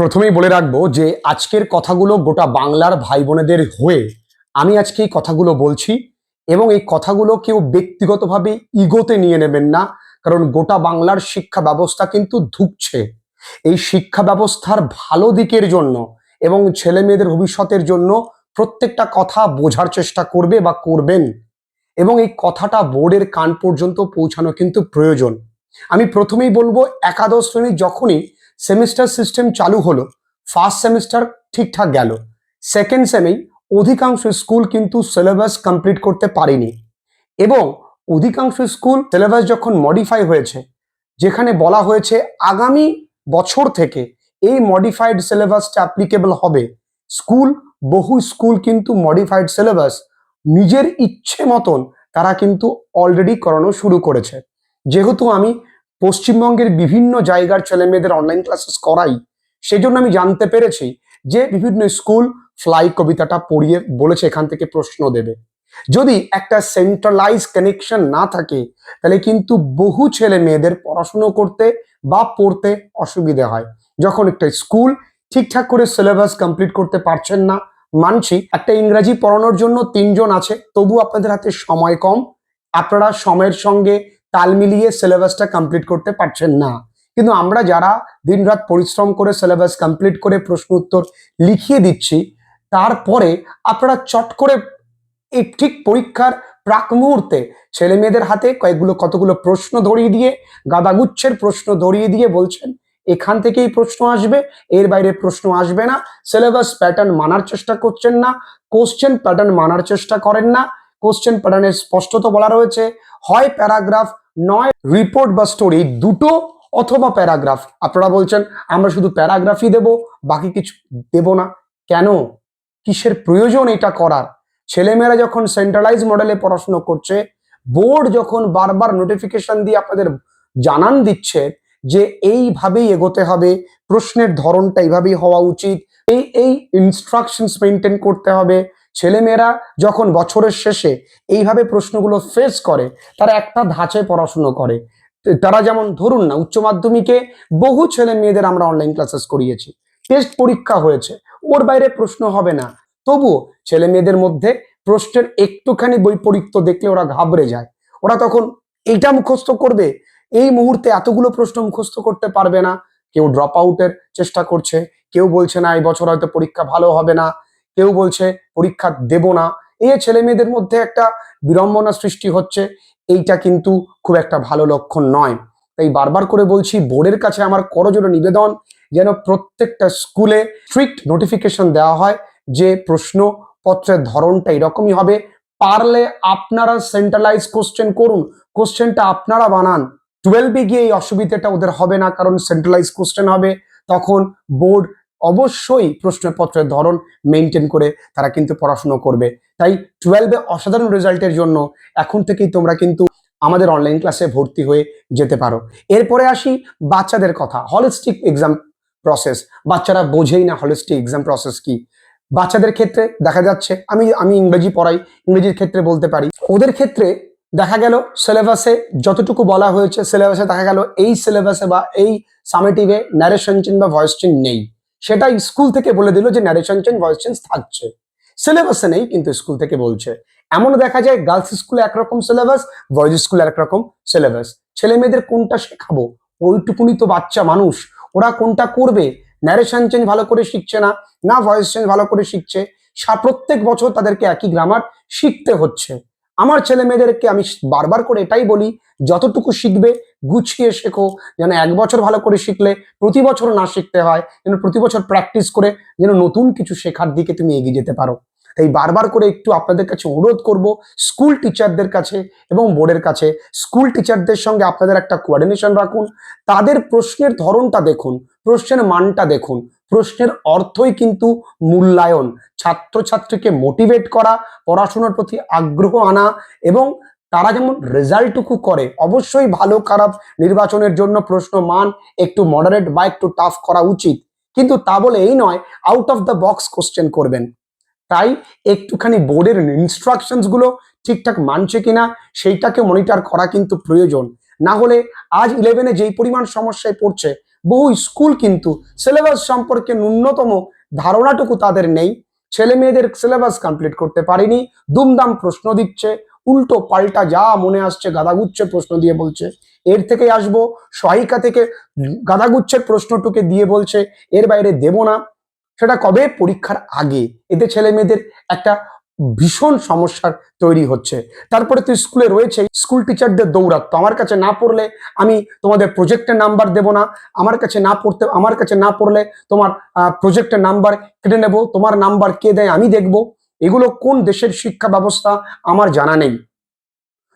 প্রথমেই বলে রাখব যে আজকের কথাগুলো গোটা বাংলার ভাই বোনেদের হয়ে আমি আজকে এই কথাগুলো বলছি এবং এই কথাগুলো কেউ ব্যক্তিগতভাবে ইগোতে নিয়ে নেবেন না, কারণ গোটা বাংলার শিক্ষা ব্যবস্থা কিন্তু ধুকছে। এই শিক্ষা ব্যবস্থার ভালো দিকের জন্য এবং ছেলে মেয়েদের ভবিষ্যতের জন্য প্রত্যেকটা কথা বোঝার চেষ্টা করবে বা করবেন এবং এই কথাটা বোর্ডের কান পর্যন্ত পৌঁছানো কিন্তু প্রয়োজন। আমি প্রথমেই বলব একাদশ শ্রেণি যখনই সেমিস্টার সিস্টেম চালু হলো, ফার্স্ট সেমিস্টার ঠিকঠাক গেল। সেকেন্ড সেমেই অধিকাংশ স্কুল কিন্তু সিলেবাস কমপ্লিট করতে পারেনি। এবং অধিকাংশ স্কুল সিলেবাস যখন মডিফাই হয়েছে, যেখানে বলা হয়েছে আগামী বছর থেকে এই মডিফাইড সিলেবাসটা অ্যাপ্লিকেবল হবে, স্কুল, বহু স্কুল কিন্তু মডিফাইড সিলেবাস নিজের ইচ্ছে মতন তারা কিন্তু অলরেডি করানো শুরু করেছে। যেহেতু আমি পশ্চিমবঙ্গের বিভিন্ন জায়গার ছেলে মেয়েদের অনলাইন ক্লাসেস করাই, সেজন্য আমি জানতে পেরেছি যে বিভিন্ন স্কুল ফ্লাই কবিতাটা পড়িয়ে বলেছে, এখান থেকে প্রশ্ন দেবে। যদি একটা সেন্ট্রালাইজ কানেকশন না থাকে, তাহলে কিন্তু বহু ছেলে মেয়েদের পড়াশুনো করতে বা পড়তে অসুবিধে হয়। যখন একটা স্কুল ঠিকঠাক করে সিলেবাস কমপ্লিট করতে পারছেন না, মানছি একটা ইংরাজি পড়ানোর জন্য তিনজন আছে তবু আপনাদের হাতে সময় কম। আপনারা সময়ের সঙ্গে তাল মিলিয়ে সিলেবাসটা কমপ্লিট করতে পারছেন না। কিন্তু আমরা যারা দিনরাত পরিশ্রম করে সিলেবাস কমপ্লিট করে প্রশ্ন উত্তর লিখিয়ে দিচ্ছি, তারপরে আপনারা চট করে এই ঠিক পরীক্ষার প্রাক মুহূর্তে ছেলে মেয়েদের হাতে কয়েকগুলো কতগুলো প্রশ্ন ধরিয়ে দিয়ে, গাদাগুচ্ছের প্রশ্ন ধরিয়ে দিয়ে বলছেন, এখান থেকেই প্রশ্ন আসবে, এর বাইরে প্রশ্ন আসবে না সিলেবাস প্যাটার্ন মানার চেষ্টা করছেন না কোশ্চেন প্যাটার্ন মানার চেষ্টা করেন না কোশ্চেন প্যাটার্নের স্পষ্টত বলা রয়েছে হয় প্যারাগ্রাফ, নয় রিপোর্ট বা স্টোরি দুটো অথবা প্যারাগ্রাফ। আপনারা বলছেন, আমরা শুধু প্যারাগ্রাফই দেব, বাকি কিছু দেব না। কেন? কিসের প্রয়োজন এটা করার? ছেলেমেয়েরা যখন সেন্ট্রালাইজ মডেলে পড়াশুনো করছে, বোর্ড যখন বারবার নোটিফিকেশন দিয়ে আপনাদের জানান দিচ্ছে যে এইভাবেই এগোতে হবে, প্রশ্নের ধরনটা এইভাবেই হওয়া উচিত, এই এই ইনস্ট্রাকশনস মেনটেন করতে হবে ছেলেমেয়েরা যখন বছরের শেষে এইভাবে প্রশ্নগুলো ফেস করে, তারা একটা ধাঁচে পড়াশুনো করে। তারা যেমন ধরুন না, উচ্চ মাধ্যমিকে বহু ছেলে মেয়েদের আমরা অনলাইন ক্লাসেস করিয়েছি। টেস্ট পরীক্ষা হয়েছে, ওর বাইরে প্রশ্ন হবে না। তবুও ছেলে মেয়েদের মধ্যে প্রশ্নের একটুখানি বৈপরীত্য দেখলে ওরা ঘাবড়ে যায়। ওরা তখন, এইটা মুখস্থ করবে? এই মুহূর্তে এতগুলো প্রশ্ন মুখস্থ করতে পারবে না? কেউ ড্রপ আউটের চেষ্টা করছে, কেউ বলছে না, এই বছর হয়তো পরীক্ষা ভালো হবে না। কেউ বলছে পরীক্ষা দেব না। এই ছেলে মেয়েদের মধ্যে একটা বিড়ম্বনা সৃষ্টি হচ্ছে। এইটা কিন্তু খুব একটা ভালো লক্ষণ নয়। তাই বারবার করে বলছি, বোর্ডের কাছে আমার করজোড়ে নিবেদন যেন প্রত্যেকটা স্কুলে স্ট্রিক্ট নোটিফিকেশন দেওয়া হয় যে প্রশ্নপত্রের ধরনটা এরকমই হবে। পারলে আপনারা সেন্ট্রালাইজ কোশ্চেন করুন। কোশ্চেনটা আপনারা বানান। টুয়েলভে গিয়ে এই অসুবিধাটা ওদের হবে না, কারণ সেন্ট্রালাইজ কোশ্চেন হবে। তখন বোর্ড অবশ্যই প্রশ্নপত্রের ধরন মেনটেন করে তারা কিন্তু পড়াশুনো করবে। তাই টুয়েলভে অসাধারণ রেজাল্টের জন্য এখন থেকেই তোমরা কিন্তু আমাদের অনলাইন ক্লাসে ভর্তি হয়ে যেতে পারো। এরপরে আসি বাচ্চাদের কথা হলিস্টিক এক্সাম প্রসেস বাচ্চারা বোঝেই না হলিস্টিক এক্সাম প্রসেস কি। বাচ্চাদের ক্ষেত্রে দেখা যাচ্ছে, আমি আমি ইংরেজি পড়াই, ইংরেজির ক্ষেত্রে বলতে পারি। ওদের ক্ষেত্রে দেখা গেল সিলেবাসে যতটুকু বলা হয়েছে সিলেবাসে দেখা গেল এই সিলেবাসে বা এই সামেটিভে ন্যারেশন চেন বা ভয়েস চেন নেই। সেটা স্কুল থেকে বলে দিল যে ন্যারেশন চেঞ্জ ভয়েস চেঞ্জ থাকছে। সিলেবাসে নেই, কিন্তু স্কুল থেকে বলছে। এমনও দেখা যায় গার্লস স্কুলে একরকম সিলেবাস বয়েজ স্কুলে একরকম সিলেবাস ছেলে মেয়েদের কোনটা শেখাবো? ওইটুকুনি তো বাচ্চা মানুষ। ওরা কোনটা করবে? ন্যারেশন চেঞ্জ ভালো করে শিখছে না না ভয়েস চেঞ্জ ভালো করে শিখছে। সা- প্রত্যেক বছর তাদেরকে একই গ্রামার শিখতে হচ্ছে। আমার ছেলে মেয়েদেরকে আমি বারবার করে এটাই বলি, যতটুকু শিখবে গুছিয়ে শেখো, যেন এক বছর ভালো করে শিখলে প্রতি বছর না শিখতে হয়, যেন প্রতি বছর প্র্যাকটিস করে যেন নতুন কিছু শেখার দিকে তুমি এগিয়ে যেতে পারো। তাই বারবার করে একটু আপনাদের কাছে অনুরোধ করব স্কুল টিচারদের কাছে এবং বোর্ডের কাছে স্কুল টিচারদের সঙ্গে আপনাদের একটা কোঅর্ডিনেশন রাখুন, তাদের প্রশ্নের ধরনটা দেখুন, প্রশ্নের মানটা দেখুন, প্রশ্নের অর্থই কিন্তু মূল্যায়ন, ছাত্রছাত্রীকে মোটিভেট করা, পড়াশোনার প্রতি আগ্রহ আনা এবং তারা যেমন রেজাল্টটুকু করে, অবশ্যই ভালো খারাপ নির্বাচনের জন্য প্রশ্ন মান, একটু মডারেট বা একটু টাফ করা উচিত। কিন্তু তা বলে এই নয় out of the box question করবেন। তাই একটুখানি বোর্ডের ইনস্ট্রাকশনসগুলো ঠিকঠাক মানছে কিনা, সেইটাকে মনিটর করা কিন্তু প্রয়োজন। না হলে আজ ইলেভেনে যেই পরিমাণ সমস্যায় পড়ছে, বহু স্কুল কিন্তু সিলেবাস সম্পর্কে ন্যূনতম ধারণাটুকু তাদের নেই। ছেলে মেয়েদের সিলেবাস কমপ্লিট করতে পারেনি, দুমদাম প্রশ্ন দিচ্ছে উল্টো পাল্টা যা মনে আসছে গাদাগুচ্ছের প্রশ্ন দিয়ে বলছে। এর থেকে আসব, সহায়িকা থেকে গাদাগুচ্ছের প্রশ্নটুকে দিয়ে বলছে, এর বাইরে দেব না। সেটা কবে? পরীক্ষার আগে। এতে ছেলে মেয়েদের একটা ভীষণ সমস্যার তৈরি হচ্ছে। তারপরে তো স্কুলে রয়েছে, স্কুল টিচারদের দৌরাত্ম আমার কাছে না পড়লে আমি তোমাদের প্রজেক্টের নাম্বার দেব না। আমার কাছে না পড়তে, আমার কাছে না পড়লে তোমার প্রজেক্টের নাম্বার কেটে নেব। তোমার নাম্বার কে দেয় আমি দেখব। এগুলো কোন দেশের শিক্ষা ব্যবস্থা আমার জানা নেই।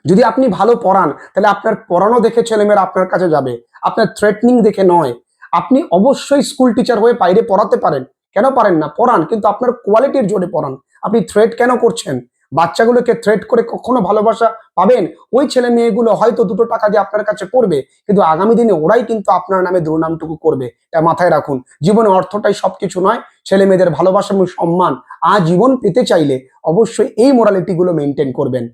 যদি আপনি ভালো পড়ান, তাহলে আপনার পড়ানো দেখে ছেলেমেয়েরা আপনার কাছে যাবে। আপনার থ্রেটনিং দেখে নয়। আপনি অবশ্যই স্কুল টিচার হয়ে বাইরে পড়াতে পারেন। কেন পারেন না? পড়ান, কিন্তু আপনার কোয়ালিটির জোরে পড়ান। আপনি থ্রেট কেন করছেন? বাচ্চাগুলোকে থ্রেট করে কখনো ভালোবাসা পাবেন? ওই ছেলে মেয়েগুলো হয়তো দুটো টাকা দিয়ে আপনার কাছে করবে, কিন্তু আগামী দিনে ওরাই কিন্তু আপনার নামে দুর্নামটুকু করবে। এটা মাথায় রাখুন। জীবনে অর্থটাই সবকিছু নয়, ছেলে মেয়েদের ভালোবাসা এবং সম্মান আজীবন পেতে চাইলে অবশ্যই এই মোরালিটিগুলো মেনটেন করবেন।